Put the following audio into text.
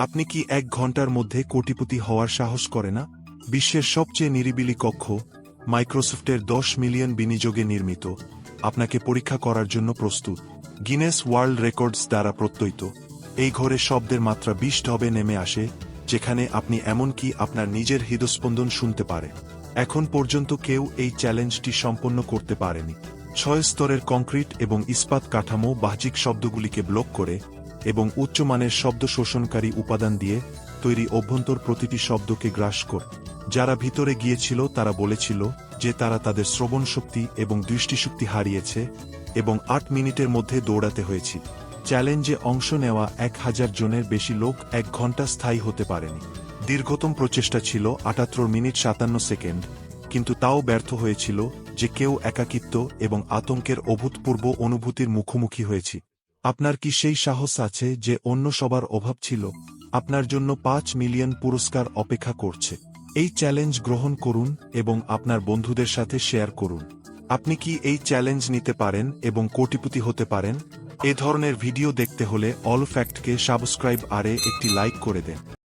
আপনি কি এক ঘণ্টার মধ্যে কোটিপতি হওয়ার সাহস করে না? বিশ্বের সবচেয়ে নিরিবিলি কক্ষ, মাইক্রোসফটের দশ মিলিয়ন বিনিয়োগে নির্মিত। আপনাকে পরীক্ষা করার জন্য প্রস্তুত। গিনেস ওয়ার্ল্ড রেকর্ডস দ্বারা প্রত্যয়িত। এই ঘরে শব্দের মাত্রা বিশ ঢবে নেমে আসে, যেখানে আপনি এমনকি আপনার নিজের হৃদস্পন্দন শুনতে পারে। এখন পর্যন্ত কেউ এই চ্যালেঞ্জটি সম্পন্ন করতে পারেনি। ছয় স্তরের কংক্রিট এবং ইস্পাত কাঠামো বাহ্যিক শব্দগুলিকে ব্লক করে এবং উচ্চমানের শব্দ শোষণকারী উপাদান দিয়ে তৈরি অভ্যন্তর প্রতিটি শব্দকে গ্রাস কর। যারা ভিতরে গিয়েছিল, তারা বলেছিল যে তারা তাদের শ্রবণ শক্তি এবং দৃষ্টিশক্তি হারিয়েছে এবং আট মিনিটের মধ্যে দৌড়াতে হয়েছে। চ্যালেঞ্জে অংশ নেওয়া এক হাজার জনের বেশি লোক এক ঘণ্টা স্থায়ী হতে পারেনি। দীর্ঘতম প্রচেষ্টা ছিল আটাত্তর মিনিট সাতান্ন সেকেন্ড, কিন্তু তাও ব্যর্থ হয়েছিল যে কেউ একাকিত্ব এবং আতঙ্কের অভূতপূর্ব অনুভূতির মুখোমুখি হয়েছি। আপনার কি সেই সাহস আছে যে অন্য সবার অভাব ছিল? আপনার জন্য পাঁচ মিলিয়ন পুরস্কার অপেক্ষা করছে। এই চ্যালেঞ্জ গ্রহণ করুন এবং আপনার বন্ধুদের সাথে শেয়ার করুন। আপনি কি এই চ্যালেঞ্জ নিতে পারেন এবং কোটিপতি হতে পারেন? এ ধরনের ভিডিও দেখতে হলে অল ফ্যাক্টকে সাবস্ক্রাইব আরে একটি লাইক করে দেন।